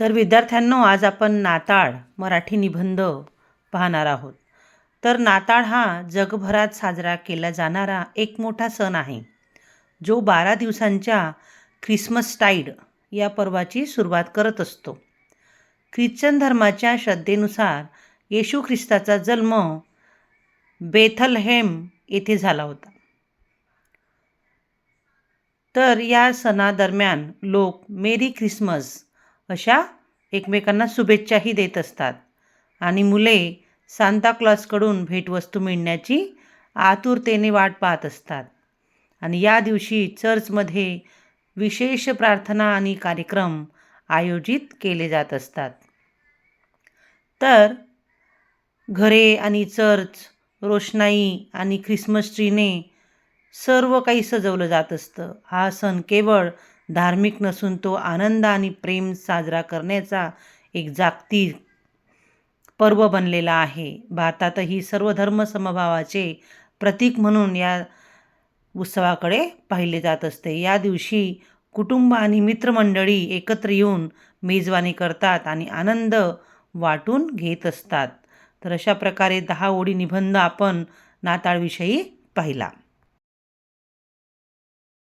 तर विद्यार्थ्यांनो आज आपण नाताळ मराठी निबंध पाहणार आहोत. तर नाताळ हा जगभरात साजरा केला जाणारा एक मोठा सण आहे जो बारा दिवसांच्या ख्रिसमस टाईड या पर्वाची सुरुवात करत असतो. ख्रिश्चन धर्माच्या श्रद्धेनुसार येशू ख्रिस्ताचा जन्म बेथलहेम येथे झाला होता. तर या सणादरम्यान लोक मेरी ख्रिसमस अशा एकमेकांना शुभेच्छाही देत असतात. आणि मुले सांताक्लॉजकडून भेटवस्तू मिळण्याची आतुरतेने वाट पाहत असतात. आणि या दिवशी चर्चमध्ये विशेष प्रार्थना आणि कार्यक्रम आयोजित केले जात असतात. तर घरे आणि चर्च रोषणाई आणि ख्रिसमस ट्रीने सर्व काही सजवलं जात असतं. हा सण केवळ धार्मिक नसून तो आनंद आणि प्रेम साजरा करण्याचा एक जागतिक पर्व बनलेला आहे. भारतातही सर्व धर्म समभावाचे प्रतीक म्हणून या उत्सवाकडे पाहिले जात असते. या दिवशी कुटुंब आणि मित्रमंडळी एकत्र येऊन मेजवानी करतात आणि आनंद वाटून घेत असतात. तर अशा प्रकारे दहा ओळी निबंध आपण नाताळविषयी पाहिला.